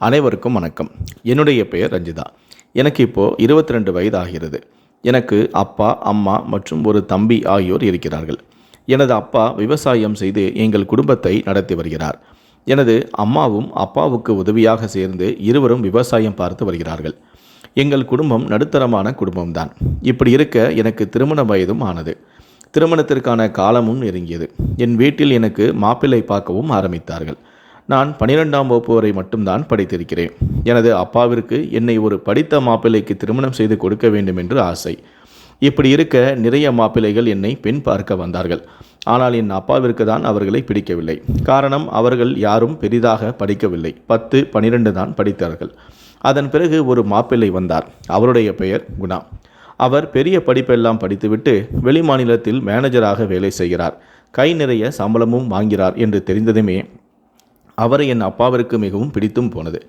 அனைவருக்கும் வணக்கம். என்னுடைய பெயர் ரஞ்சிதா. எனக்கு இப்போது இருபத்தி ரெண்டு வயது ஆகிறது எனக்கு அப்பா அம்மா மற்றும் ஒரு தம்பி ஆகியோர் இருக்கிறார்கள். எனது அப்பா விவசாயம் செய்து எங்கள் குடும்பத்தை நடத்தி வருகிறார். எனது அம்மாவும் அப்பாவுக்கு உதவியாக சேர்ந்து இருவரும் விவசாயம் பார்த்து வருகிறார்கள். எங்கள் குடும்பம் நடுத்தரமான குடும்பம்தான். இப்படி இருக்க எனக்கு திருமண வயதும் ஆனது. திருமணத்திற்கான காலமும் நெருங்கியது. என் வீட்டில் எனக்கு மாப்பிள்ளை பார்க்கவும் ஆரம்பித்தார்கள். நான் பனிரெண்டாம் வகுப்பு வரை மட்டும்தான் படித்திருக்கிறேன். எனது அப்பாவிற்கு என்னை ஒரு படித்த மாப்பிள்ளைக்கு திருமணம் செய்து கொடுக்க வேண்டும் என்று ஆசை. இப்படி இருக்க நிறைய மாப்பிள்ளைகள் என்னை பெண் பார்க்க வந்தார்கள். ஆனால் என் அப்பாவிற்கு தான் அவர்களை பிடிக்கவில்லை. காரணம் அவர்கள் யாரும் பெரிதாக படிக்கவில்லை. பத்து பனிரெண்டு தான் படித்தார்கள். அதன் பிறகு ஒரு மாப்பிள்ளை வந்தார். அவருடைய பெயர் குணா. அவர் பெரிய படிப்பெல்லாம் படித்துவிட்டு வெளிமாநிலத்தில் மேனேஜராக வேலை செய்கிறார். கை நிறைய சம்பளமும் வாங்கிறார் என்று தெரிந்ததுமே அவரை என் அப்பாவிற்கு மிகவும் பிடித்தும் போனது.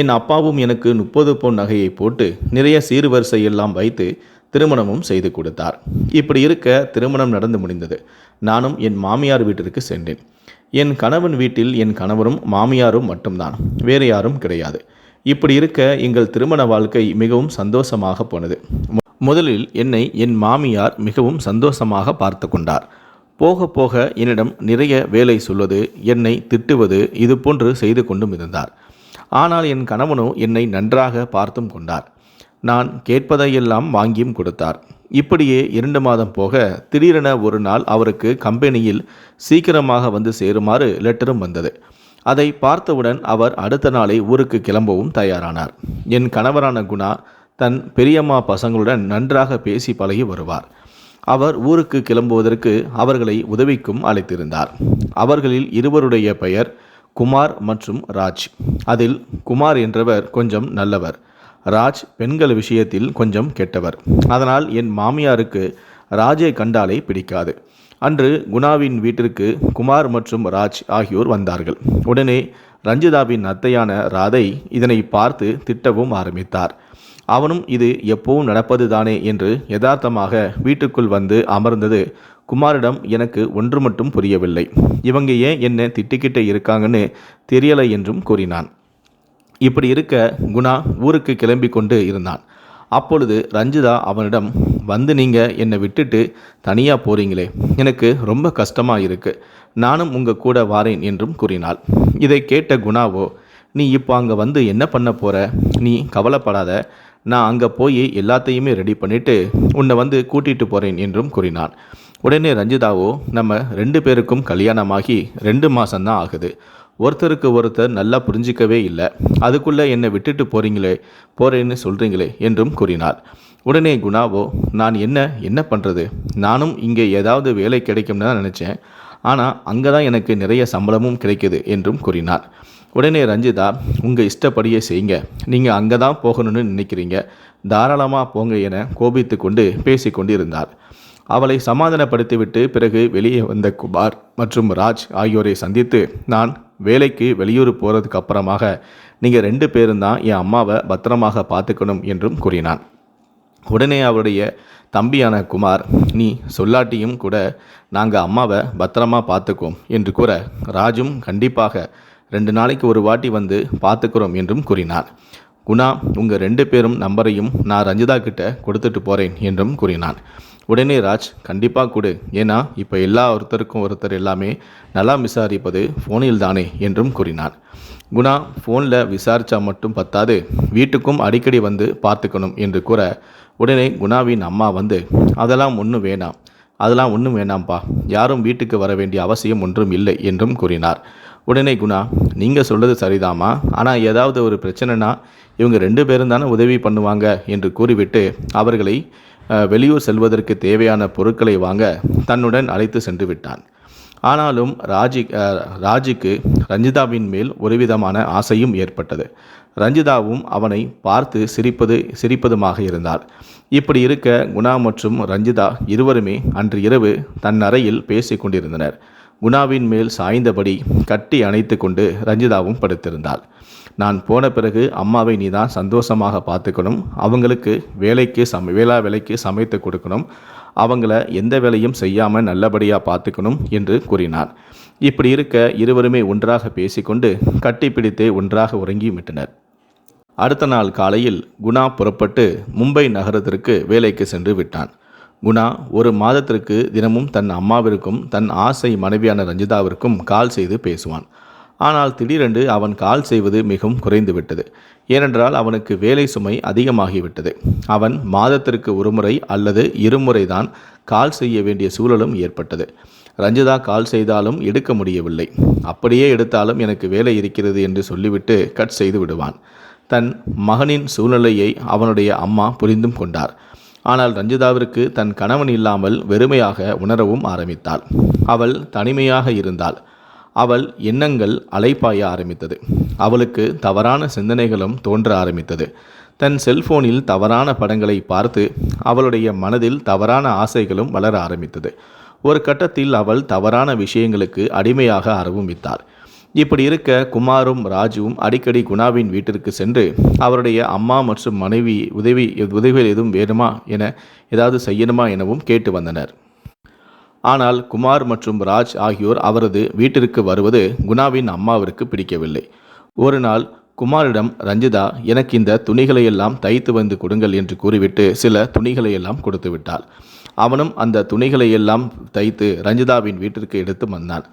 என் அப்பாவும் எனக்கு முப்பது பொன் நகையை போட்டு நிறைய சீர்வரிசை எல்லாம் வைத்து திருமணமும் செய்து கொடுத்தார். இப்படி இருக்க திருமணம் நடந்து முடிந்தது. நானும் என் மாமியார் வீட்டிற்கு சென்றேன். என் கணவன் வீட்டில் என் கணவரும் மாமியாரும் மட்டும்தான். வேறு யாரும் கிடையாது. இப்படி இருக்க எங்கள் திருமண வாழ்க்கை மிகவும் சந்தோஷமாக போனது. முதலில் என்னை என் மாமியார் மிகவும் சந்தோஷமாக பார்த்து கொண்டார். போக போக என்னிடம் நிறைய வேலை சொல்வது என்னை திட்டுவது இது போன்று செய்து கொண்டும் இருந்தார். ஆனால் என் கணவனோ என்னை நன்றாக பார்த்தும் கொண்டார். நான் கேட்பதையெல்லாம் வாங்கியும் கொடுத்தார். இப்படியே இரண்டு மாதம் போக திடீரென ஒரு நாள் அவருக்கு கம்பெனியில் சீக்கிரமாக வந்து சேருமாறு லெட்டரும் வந்தது. அதை பார்த்தவுடன் அவர் அடுத்த நாளை ஊருக்கு கிளம்பவும் தயாரானார். என் கணவரான குணா தன் பெரியம்மா பசங்களுடன் நன்றாக பேசி பழகி வருவார். அவர் ஊருக்கு கிளம்புவதற்கு அவர்களை உதவிக்கும் அழைத்திருந்தார். அவர்களில் இருவருடைய பெயர் குமார் மற்றும் ராஜ். அதில் குமார் என்றவர் கொஞ்சம் நல்லவர். ராஜ் பெண்கள் விஷயத்தில் கொஞ்சம் கெட்டவர். அதனால் என் மாமியாருக்கு ராஜை கண்டாலே பிடிக்காது. அன்று குணாவின் வீட்டிற்கு குமார் மற்றும் ராஜ் ஆகியோர் வந்தார்கள். உடனே ரஞ்சிதாவின் அத்தையான ராதை இதனை பார்த்து திட்டவும் ஆரம்பித்தார். அவனும் இது எப்பவும் நடப்பது தானே என்று யதார்த்தமாக வீட்டுக்குள் வந்து அமர்ந்தது. குமாரிடம் எனக்கு ஒன்று மட்டும் புரியவில்லை. இவங்க ஏன் என்ன திட்டிக்கிட்டே இருக்காங்கன்னு தெரியலை என்றும் கூறினான். இப்படி இருக்க குணா ஊருக்கு கிளம்பி கொண்டு இருந்தான். அப்பொழுது ரஞ்சிதா அவனிடம் வந்து நீங்கள் என்னை விட்டுட்டு தனியாக போறீங்களே. எனக்கு ரொம்ப கஷ்டமாக இருக்கு. நானும் உங்கள் கூட வாரேன் என்றும் கூறினாள். இதை கேட்ட குணாவோ நீ இப்போ அங்கே வந்து என்ன பண்ண போகிற நீ கவலைப்படாத. நான் அங்கே போய் எல்லாத்தையுமே ரெடி பண்ணிவிட்டு உன்னை வந்து கூட்டிட்டு போகிறேன் என்றும் கூறினான். உடனே ரஞ்சிதாவோ நம்ம ரெண்டு பேருக்கும் கல்யாணமாகி ரெண்டு மாதம்தான் ஆகுது. ஒருத்தருக்கு ஒருத்தர் நல்லா புரிஞ்சிக்கவே இல்லை. அதுக்குள்ளே என்னை விட்டுட்டு போகிறீங்களே போகிறேன்னு சொல்கிறீங்களே என்றும் கூறினார். உடனே குணாவோ நான் என்ன என்ன பண்ணுறது நானும் இங்கே ஏதாவது வேலை கிடைக்கும்னு தான் நினச்சேன். ஆனால் அங்கே தான் எனக்கு நிறைய சம்பளமும் கிடைக்குது என்றும் கூறினார். உடனே ரஞ்சிதா உங்கள் இஷ்டப்படியே செய்யுங்க. நீங்கள் அங்கே தான் போகணும்னு நினைக்கிறீங்க. தாராளமாக போங்க என கோபித்து கொண்டு பேசி கொண்டு இருந்தார் அவளை சமாதானப்படுத்திவிட்டு பிறகு வெளியே வந்த குமார் மற்றும் ராஜ் ஆகியோரை சந்தித்து நான் வேலைக்கு வெளியூர் போகிறதுக்கு அப்புறமாக நீங்கள் ரெண்டு பேரும் தான் என் அம்மாவை பத்திரமாக பார்த்துக்கணும் என்றும் கூறினான். உடனே அவருடைய தம்பியான குமார் நீ சொல்லாட்டியும் கூட நாங்கள் அம்மாவை பத்திரமா பார்த்துக்கோம் என்று கூற ராஜும் கண்டிப்பாக ரெண்டு நாளைக்கு ஒரு வாட்டி வந்து பார்த்துக்கிறோம் என்றும் கூறினார். குணா உங்கள் ரெண்டு பேரும் நம்பரையும் நான் ரஞ்சிதா கிட்ட கொடுத்துட்டு போகிறேன் என்றும் கூறினான். உடனே ராஜ் கண்டிப்பாக கொடு. ஏன்னா இப்போ எல்லா ஒருத்தருக்கும் ஒருத்தர் எல்லாமே நல்லா விசாரிப்பது ஃபோனில் தானே என்றும் கூறினான். குணா ஃபோனில் விசாரித்தா மட்டும் பத்தாது. வீட்டுக்கும் அடிக்கடி வந்து பார்த்துக்கணும் என்று கூற உடனே குணாவின் அம்மா வந்து அதெல்லாம் ஒன்றும் வேணாம். அதெல்லாம் ஒன்றும் வேணாம்ப்பா. யாரும் வீட்டுக்கு வர வேண்டிய அவசியம் ஒன்றும் இல்லை என்றும் கூறினார். உடனே குணா நீங்கள் சொல்கிறது சரிதாம்மா. ஆனால் ஏதாவது ஒரு பிரச்சனைனா இவங்க ரெண்டு பேரும் தானே உதவி பண்ணுவாங்க என்று கூறிவிட்டு அவர்களை வெளியூர் செல்வதற்கு தேவையான பொருட்களை வாங்க தன்னுடன் அழைத்து சென்று விட்டான். ஆனாலும் ராஜி ராஜிக்கு ரஞ்சிதாவின் மேல் ஒருவிதமான ஆசையும் ஏற்பட்டது. ரஞ்சிதாவும் அவனை பார்த்து சிரிப்பது சிரிப்பதுமாக இருந்தார் இப்படி இருக்க குணா மற்றும் ரஞ்சிதா இருவருமே அன்று இரவு தன் அறையில் பேசிக் கொண்டிருந்தனர். குணாவின் மேல் சாய்ந்தபடி கட்டி அணைத்து கொண்டு ரஞ்சிதாவும் படுத்திருந்தாள். நான் போன பிறகு அம்மாவை நீ தான் சந்தோஷமாக பார்த்துக்கணும். அவங்களுக்கு வேலைக்கு சம வேளா வேலைக்கு சமைத்து கொடுக்கணும். அவங்கள எந்த வேலையும் செய்யாமல் நல்லபடியாக பார்த்துக்கணும் என்று கூறினார் இப்படி இருக்க இருவருமே ஒன்றாக பேசிக்கொண்டு கட்டிப்பிடித்தே ஒன்றாக உறங்கியும் விட்டனர். அடுத்த நாள் காலையில் குணா புறப்பட்டு மும்பை நகரத்திற்கு வேலைக்கு சென்று விட்டான். குணா ஒரு மாதத்திற்கு தினமும் தன் அம்மாவிற்கும் தன் ஆசை மனைவியான ரஞ்சிதாவிற்கும் கால் செய்து பேசுவான். ஆனால் திடீரென்று அவன் கால் செய்வது மிகவும் குறைந்துவிட்டது. ஏனென்றால் அவனுக்கு வேலை சுமை அதிகமாகிவிட்டது. அவன் மாதத்திற்கு ஒருமுறை அல்லது இருமுறை தான் கால் செய்ய வேண்டிய சூழலும் ஏற்பட்டது. ரஞ்சிதா கால் செய்தாலும் எடுக்க முடியவில்லை. அப்படியே எடுத்தாலும் எனக்கு வேலை இருக்கிறது என்று சொல்லிவிட்டு கட் செய்து விடுவான். தன் மகனின் சூழ்நிலையை அவனுடைய அம்மா புரிந்தும் கொண்டார். ஆனால் ரஞ்சிதாவிற்கு தன் கணவன் இல்லாமல் வெறுமையாக உணரவும் ஆரம்பித்தாள். அவள் தனிமையாக இருந்தாள். அவள் எண்ணங்கள் அலைப்பாய ஆரம்பித்தது. அவளுக்கு தவறான சிந்தனைகளும் தோன்ற ஆரம்பித்தது. தன் செல்போனில் தவறான படங்களை பார்த்து அவளுடைய மனதில் தவறான ஆசைகளும் வளர ஆரம்பித்தது. ஒரு கட்டத்தில் அவள் தவறான விஷயங்களுக்கு அடிமையாக ஆரம்பித்தாள். இப்படி இருக்க குமாரும் ராஜுவும் அடிக்கடி குணாவின் வீட்டிற்கு சென்று அவருடைய அம்மா மற்றும் மனைவி உதவி உதவிகள் எதுவும் வேணுமா என ஏதாவது செய்யணுமா எனவும் கேட்டு வந்தனர். ஆனால் குமார் மற்றும் ராஜ் ஆகியோர் அவரது வீட்டிற்கு வருவது குணாவின் அம்மாவிற்கு பிடிக்கவில்லை. ஒரு நாள் குமாரிடம் ரஞ்சிதா எனக்கு இந்த துணிகளையெல்லாம் தைத்து வந்து கொடுங்கள் என்று கூறிவிட்டு சில துணிகளையெல்லாம் கொடுத்து விட்டாள். அவனும் அந்த துணிகளை எல்லாம் தைத்து ரஞ்சிதாவின் வீட்டிற்கு எடுத்து வந்தான்.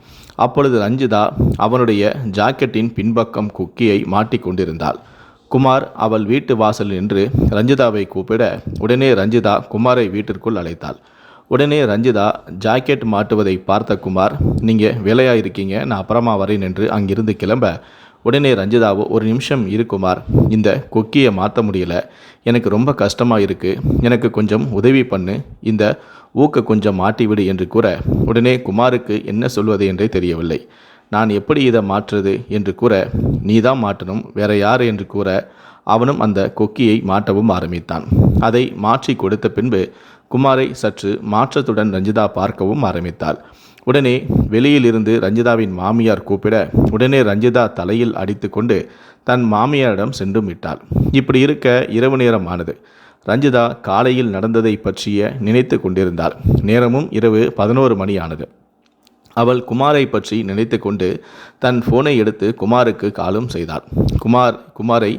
அப்பொழுது ரஞ்சிதா அவனுடைய ஜாக்கெட்டின் பின்பக்கம் குக்கியை மாட்டிக்கொண்டிருந்தாள் குமார் அவள் வீட்டு வாசல் நின்று ரஞ்சிதாவை கூப்பிட உடனே ரஞ்சிதா குமாரை வீட்டிற்குள் அழைத்தாள். உடனே ரஞ்சிதா ஜாக்கெட் மாட்டுவதை பார்த்த குமார் நீங்கள் வேலையாக இருக்கீங்க நான் அப்புறமா வரேன் என்று அங்கிருந்து கிளம்ப உடனே ரஞ்சிதாவோ ஒரு நிமிஷம் இருக்குமார் இந்த கொக்கியை மாற்ற முடியல. எனக்கு ரொம்ப கஷ்டமாக இருக்குது எனக்கு கொஞ்சம் உதவி பண்ணு. இந்த ஊக்க கொஞ்சம் மாட்டிவிடு என்று கூற உடனே குமாருக்கு என்ன சொல்வது என்றே தெரியவில்லை. நான் எப்படி இதை மாற்றுறது? என்று கூற நீ தான் மாற்றணும் வேற யார்? என்று கூற அவனும் அந்த கொக்கியை மாட்டவும் ஆரம்பித்தான். அதை மாற்றி கொடுத்த பின்பு குமாரை சற்று மாற்றத்துடன் ரஞ்சிதா பார்க்கவும் ஆரம்பித்தாள். உடனே வெளியிலிருந்து ரஞ்சிதாவின் மாமியார் கூப்பிட உடனே ரஞ்சிதா தலையில் அடித்துக்கொண்டு தன் மாமியாரிடம் சென்று விட்டாள். இப்படி இருக்க இரவு நேரம் ஆனது ரஞ்சிதா காலையில் நடந்ததை பற்றிய நினைத்து கொண்டிருந்தாள். நேரமும் இரவு பதினோரு மணி ஆனது அவள் குமாரை பற்றி நினைத்து கொண்டு தன் ஃபோனை எடுத்து குமாருக்கு காலும் செய்தாள். குமார் குமாரை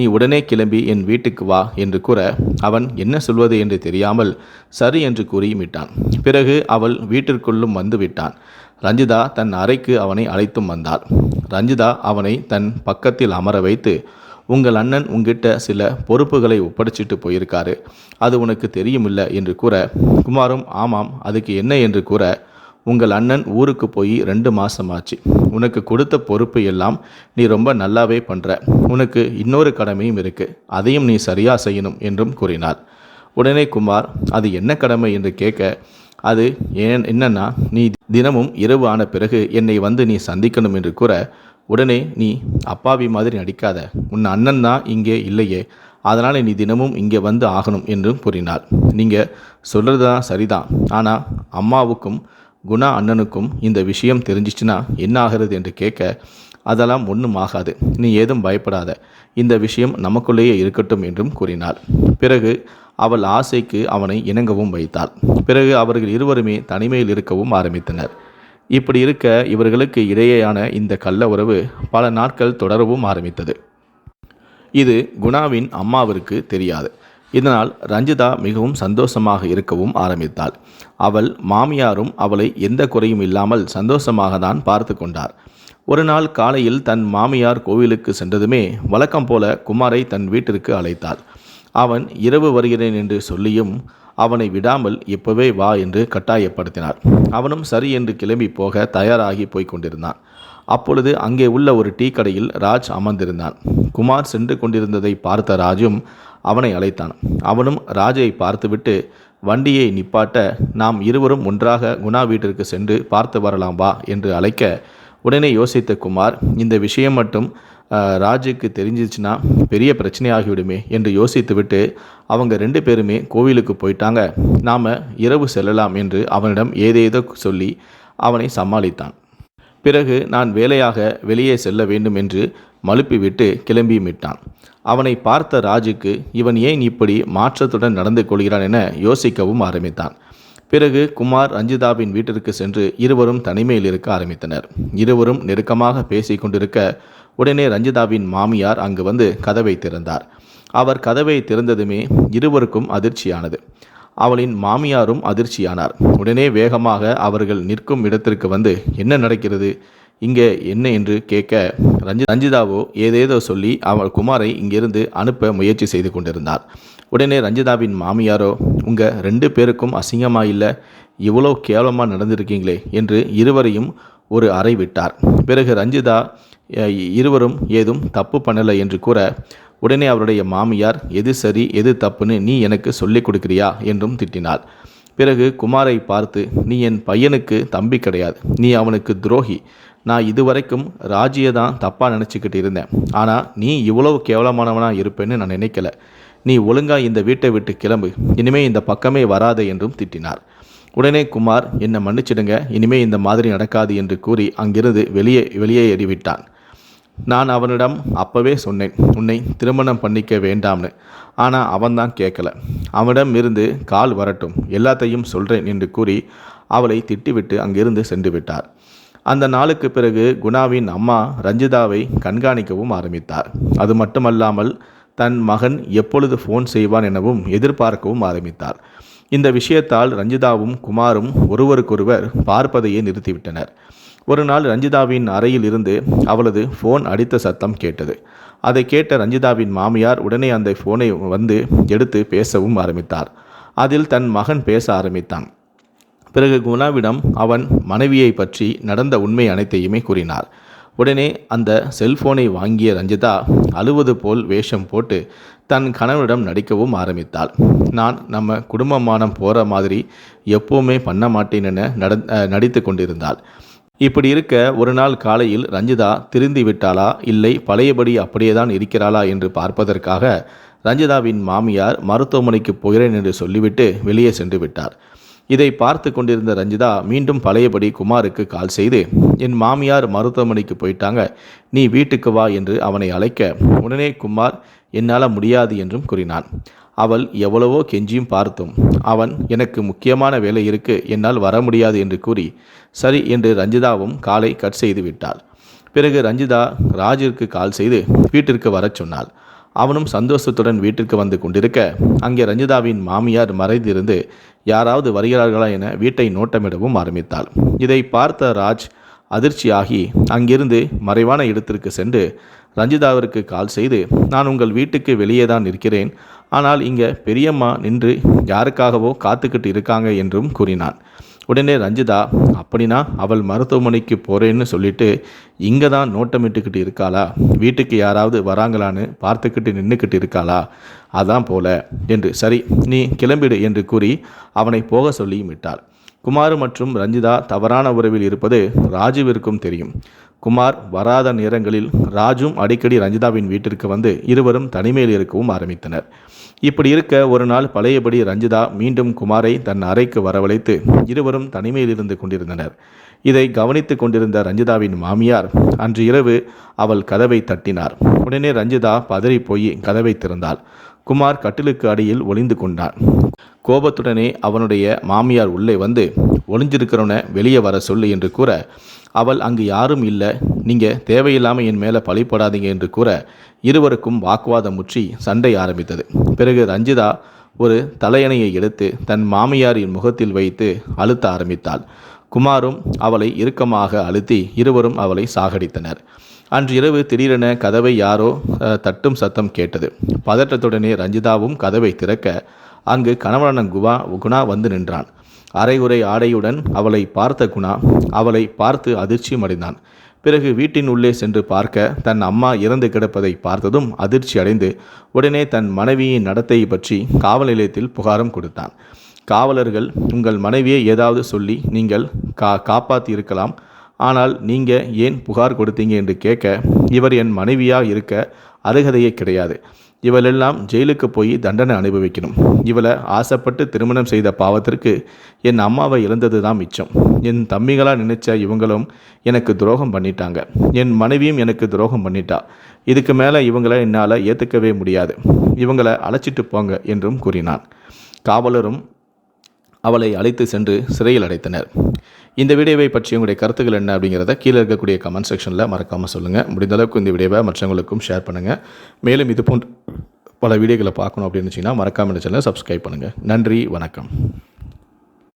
நீ உடனே கிளம்பி என் வீட்டுக்கு வா என்று கூற அவன் என்ன சொல்வது என்று தெரியாமல் சரி என்று கூறிவிட்டான் பிறகு அவள் வீட்டிற்குள்ளும் வந்து விட்டான். ரஞ்சிதா தன் அறைக்கு அவனை அழைத்தும் வந்தாள். ரஞ்சிதா அவனை தன் பக்கத்தில் அமர வைத்து உங்கள் அண்ணன் உங்கிட்ட சில பொறுப்புகளை ஒப்படைச்சிட்டு போயிருக்காரு. அது உனக்கு தெரியுமில்ல? என்று கூற குமாரும் ஆமாம் அதுக்கு என்ன? என்று கூற உங்கள் அண்ணன் ஊருக்கு போய் ரெண்டு மாதமாச்சு உனக்கு கொடுத்த பொறுப்பு எல்லாம் நீ ரொம்ப நல்லாவே பண்ணுற உனக்கு இன்னொரு கடமையும் இருக்குது அதையும் நீ சரியாக செய்யணும் என்றும் கூறினார் உடனே குமார் அது என்ன கடமை என்று கேட்க அது ஏன் என்னன்னா நீ தினமும் இரவு ஆன பிறகு என்னை வந்து நீ சந்திக்கணும் என்று கூற உடனே நீ அப்பாவி மாதிரி நடிக்காத. உன் அண்ணன் தான் இங்கே இல்லையே. அதனால் நீ தினமும் இங்கே வந்து ஆகணும் என்றும் கூறினார் நீங்கள் சொல்கிறது தான் சரிதான். ஆனால் அம்மாவுக்கும் குணா அண்ணனுக்கும் இந்த விஷயம் தெரிஞ்சிச்சுன்னா என்ன ஆகிறது என்று கேட்க அதெல்லாம் ஒன்றும் ஆகாது. நீ ஏதும் பயப்படாத. இந்த விஷயம் நமக்குள்ளேயே இருக்கட்டும் என்றும் கூறினார் பிறகு அவள் ஆசைக்கு அவனை இணங்கவும் வைத்தாள். பிறகு அவர்கள் இருவருமே தனிமையில் இருக்கவும் ஆரம்பித்தனர். இப்படி இருக்க இவர்களுக்கு இடையேயான இந்த கள்ள உறவு பல நாட்கள் தொடரவும் ஆரம்பித்தது. இது குணாவின் அம்மாவிற்கு தெரியாது. இதனால் ரஞ்சிதா மிகவும் சந்தோஷமாக இருக்கவும் ஆரம்பித்தாள். அவள் மாமியாரும் அவளை எந்த குறையும் இல்லாமல் சந்தோஷமாக தான் பார்த்து கொண்டார். ஒரு நாள் காலையில் தன் மாமியார் கோவிலுக்கு சென்றதுமே வழக்கம் போல குமாரை தன் வீட்டிற்கு அழைத்தாள். அவன் இரவு வருகிறேன் என்று சொல்லியும் அவனை விடாமல் இப்பவே வா என்று கட்டாயப்படுத்தினார் அவனும் சரி என்று கிளம்பி போக தயாராகி போய்க் கொண்டிருந்தான். அப்பொழுது அங்கே உள்ள ஒரு டீ கடையில் ராஜ் அமர்ந்திருந்தான். குமார் சென்று கொண்டிருந்ததை பார்த்த ராஜும் அவனை அழைத்தான். அவனும் ராஜை பார்த்துவிட்டு வண்டியை நிப்பாட்ட நாம் இருவரும் ஒன்றாக குணா வீட்டிற்கு சென்று பார்த்து வரலாம் வா என்று அழைக்க உடனே யோசித்த குமார் இந்த விஷயம் மட்டும் ராஜுக்கு தெரிஞ்சிச்சுன்னா பெரிய பிரச்சனையாகிவிடுமே என்று யோசித்துவிட்டு அவங்க ரெண்டு பேருமே கோவிலுக்கு போயிட்டாங்க. நாம் இரவு செல்லலாம் என்று அவனிடம் ஏதேதோ சொல்லி அவனை சமாளித்தான். பிறகு நான் வேலையாக வெளியே செல்ல வேண்டும் என்று மழுப்பிவிட்டு கிளம்பியும் விட்டான் அவனை பார்த்த ராஜுக்கு இவன் ஏன் இப்படி மாற்றத்துடன் நடந்து கொள்கிறான் என யோசிக்கவும் ஆரம்பித்தான். பிறகு குமார் ரஞ்சிதாவின் வீட்டிற்கு சென்று இருவரும் தனிமையில் இருக்க ஆரம்பித்தனர். இருவரும் நெருக்கமாக பேசிக் கொண்டிருக்க உடனே ரஞ்சிதாவின் மாமியார் அங்கு வந்து கதவை திறந்தார். அவர் கதவை திறந்ததுமே இருவருக்கும் அதிர்ச்சியானது. அவளின் மாமியாரும் அதிர்ச்சியானார். உடனே வேகமாக அவர்கள் நிற்கும் இடத்திற்கு வந்து என்ன நடக்கிறது? இங்கே என்ன என்று கேட்க ரஞ்சி ரஞ்சிதாவோ ஏதேதோ சொல்லி அவள் குமாரை இங்கிருந்து அனுப்ப முயற்சி செய்து கொண்டிருந்தார். உடனே ரஞ்சிதாவின் மாமியாரோ உங்கள் ரெண்டு பேருக்கும் அசிங்கமாக இல்லை? இவ்வளோ கேவலமாக நடந்திருக்கீங்களே என்று இருவரையும் ஒரு அறை விட்டார். பிறகு ரஞ்சிதா இருவரும் ஏதும் தப்பு பண்ணலை என்று கூற உடனே அவருடைய மாமியார் எது சரி எது தப்புன்னு நீ எனக்கு சொல்லிக் கொடுக்கிறியா? என்றும் திட்டினாள். பிறகு குமாரை பார்த்து நீ என் பையனுக்கு தம்பி கிடையாது. நீ அவனுக்கு துரோகி. நான் இதுவரைக்கும் ராஜியை தான் தப்பாக நினச்சிக்கிட்டு இருந்தேன். ஆனால் நீ இவ்வளவு கேவலமானவனாக இருப்பேன்னு நான் நினைக்கல. நீ ஒழுங்கா இந்த வீட்டை விட்டு கிளம்பு. இனிமே இந்த பக்கமே வராதே என்றும் திட்டினார். உடனே குமார் என்னை மன்னிச்சிடுங்க. இனிமே இந்த மாதிரி நடக்காது என்று கூறி அங்கிருந்து வெளியே வெளியே ஏறிவிட்டான். நான் அவனிடம் அப்பவே சொன்னேன் உன்னை திருமணம் பண்ணிக்க வேண்டாம்னு. ஆனால் அவன்தான் கேட்கல அவனிடம் இருந்து கால் வரட்டும் எல்லாத்தையும் சொல்கிறேன் என்று கூறி அவளை திட்டிவிட்டு அங்கிருந்து சென்று விட்டார். அந்த நாளுக்கு பிறகு குணாவின் அம்மா ரஞ்சிதாவை கண்காணிக்கவும் ஆரம்பித்தார். அது மட்டுமல்லாமல் தன் மகன் எப்பொழுது ஃபோன் செய்வான் எனவும் எதிர்பார்க்கவும் ஆரம்பித்தார். இந்த விஷயத்தால் ரஞ்சிதாவும் குமாரும் ஒருவருக்கொருவர் பார்ப்பதையே நிறுத்திவிட்டனர். ஒரு நாள் ரஞ்சிதாவின் அறையில் இருந்து அவளது ஃபோன் அடித்த சத்தம் கேட்டது. அதை கேட்ட ரஞ்சிதாவின் மாமியார் உடனே அந்த ஃபோனை வந்து எடுத்து பேசவும் ஆரம்பித்தார். அதில் தன் மகன் பேச ஆரம்பித்தான். பிறகு குணாவிடம் அவன் மனைவியை பற்றி நடந்த உண்மை அனைத்தையுமே கூறினார். உடனே அந்த செல்போனை வாங்கிய ரஞ்சிதா அழுவது போல் வேஷம் போட்டு தன் கணவனிடம் நடிக்கவும் ஆரம்பித்தாள். நான் நம்ம குடும்பமானம் போகிற மாதிரி எப்போவுமே பண்ண மாட்டேன் என நட நடித்து கொண்டிருந்தாள். இப்படி இருக்க ஒரு நாள் காலையில் ரஞ்சிதா திருந்தி விட்டாளா? இல்லை பழையபடி அப்படியே தான் இருக்கிறாளா? என்று பார்ப்பதற்காக ரஞ்சிதாவின் மாமியார் மருத்துவமனைக்கு போகிறேன் என்று சொல்லிவிட்டு வெளியே சென்று விட்டார். இதை பார்த்து கொண்டிருந்த ரஞ்சிதா மீண்டும் பழையபடி குமாருக்கு கால் செய்து என் மாமியார் மருத்துவமனைக்கு போயிட்டாங்க. நீ வீட்டுக்கு வா என்று அவனை அழைக்க உடனே குமார் என்னால் முடியாது என்றும் கூறினான். அவள் எவ்வளவோ கெஞ்சியும் பார்த்தும் அவன் எனக்கு முக்கியமான வேலை இருக்கு என்னால் வர முடியாது என்று கூறி சரி என்று ரஞ்சிதாவும் காலை கட் செய்து விட்டாள். பிறகு ரஞ்சிதா ராஜிற்கு கால் செய்து வீட்டிற்கு வரச் சொன்னாள். அவனும் சந்தோஷத்துடன் வீட்டிற்கு வந்து கொண்டிருக்க அங்கே ரஞ்சிதாவின் மாமியார் மறைந்திருந்து யாராவது வருகிறார்களா என வீட்டை நோட்டமிடவும் ஆரம்பித்தாள். இதை பார்த்த ராஜ் அதிர்ச்சியாகி அங்கிருந்து மறைவான இடத்திற்கு சென்று ரஞ்சிதாவிற்கு கால் செய்து நான் உங்கள் வீட்டுக்கு வெளியே தான் இருக்கிறேன் ஆனால் இங்கே பெரியம்மா நின்று யாருக்காகவோ காத்துக்கிட்டு இருக்காங்க என்றும் கூறினான் உடனே ரஞ்சிதா அப்படின்னா அவள் மருத்துவமனைக்கு போகிறேன்னு சொல்லிட்டு இங்கே தான் நோட்டமிட்டுக்கிட்டு இருக்காளா? வீட்டுக்கு யாராவது வராங்களான்னு பார்த்துக்கிட்டு நின்றுக்கிட்டு இருக்காளா? அதான் போல. என்று சரி நீ கிளம்பிடு என்று கூறி அவனை போக சொல்லியும் விட்டாள். குமார் மற்றும் ரஞ்சிதா தவறான உறவில் இருப்பது ராஜுவிற்கும் தெரியும். குமார் வராத நேரங்களில் ராஜும் அடிக்கடி ரஞ்சிதாவின் வீட்டிற்கு வந்து இருவரும் தனிமையில் இருக்கவும் ஆரம்பித்தனர். இப்படி இருக்க ஒரு நாள் பழையபடி ரஞ்சிதா மீண்டும் குமாரை தன் அறைக்கு வரவழைத்து இருவரும் தனிமையில் இருந்து கொண்டிருந்தனர். இதை கவனித்து கொண்டிருந்த ரஞ்சிதாவின் மாமியார் அன்று இரவு அவள் கதவை தட்டினார். உடனே ரஞ்சிதா பதறி போய் கதவை திறந்தாள். குமார் கட்டிலுக்கு அடியில் ஒளிந்து கொண்டான். கோபத்துடனே அவனுடைய மாமியார் உள்ளே வந்து ஒளிஞ்சிருக்கிறவனை வெளியே வர சொல்லு என்று கூற அவள் அங்கு யாரும் இல்லை. நீங்கள் தேவையில்லாமல் என் மேலே பழிப்படாதீங்க என்று கூற இருவருக்கும் வாக்குவாதம் முற்றி சண்டை ஆரம்பித்தது. பிறகு ரஞ்சிதா ஒரு தலையணையை எடுத்து தன் மாமியாரின் முகத்தில் வைத்து அழுத்த ஆரம்பித்தாள். குமாரும் அவளை இறுக்கமாக அழுத்தி இருவரும் அவளை சாகடித்தனர். அன்று இரவு திடீரென கதவை யாரோ தட்டும் சத்தம் கேட்டது. பதற்றத்துடனே ரஞ்சிதாவும் கதவை திறக்க அங்கு கணவனான குவா குணா வந்து நின்றான். அரைகுறை ஆடையுடன் அவளை பார்த்த குணா அவளை பார்த்து அதிர்ச்சியும் அடைந்தான். பிறகு வீட்டின் உள்ளே சென்று பார்க்க தன் அம்மா இறந்து கிடப்பதை பார்த்ததும் அதிர்ச்சி அடைந்து உடனே தன் மனைவியின் நடத்தையை பற்றி காவல் நிலையத்தில் புகாரம் கொடுத்தான். காவலர்கள் உங்கள் மனைவியை ஏதாவது சொல்லி நீங்கள் கா காப்பாற்றி இருக்கலாம் ஆனால் நீங்கள் ஏன் புகார் கொடுத்தீங்க? என்று கேட்க இவர் என் மனைவியாக இருக்க அருகதையே கிடையாது. இவளெல்லாம் ஜெயிலுக்கு போய் தண்டனை அனுபவிக்கணும். இவளை ஆசைப்பட்டு திருமணம் செய்த பாவத்திற்கு என் அம்மாவை இழந்தது தான் மிச்சம். என் தம்பிகளாக நினைச்ச இவங்களும் எனக்கு துரோகம் பண்ணிட்டாங்க. என் மனைவியும் எனக்கு துரோகம் பண்ணிட்டா. இதுக்கு மேலே இவங்களை என்னால் ஏற்றுக்கவே முடியாது. இவங்களை அழைச்சிட்டு போங்க என்றும் கூறினான். காவலரும் அவளை அழைத்து சென்று சிறையில் அடைத்தனர். இந்த வீடியோவை பற்றி உங்களுடைய கருத்துக்கள் என்ன அப்படிங்கிறத கீழே இருக்கக்கூடிய கமெண்ட் செக்ஷனில் மறக்காமல் சொல்லுங்கள் முடிந்த அளவுக்கு இந்த வீடியோவை மற்றவங்களுக்கும் ஷேர் பண்ணுங்கள் மேலும் இது போன்ற பல வீடியோக்களை பார்க்கணும் அப்படின்னு வச்சிங்கன்னா மறக்காமல் சேனலை சப்ஸ்கிரைப் பண்ணுங்கள் நன்றி வணக்கம்.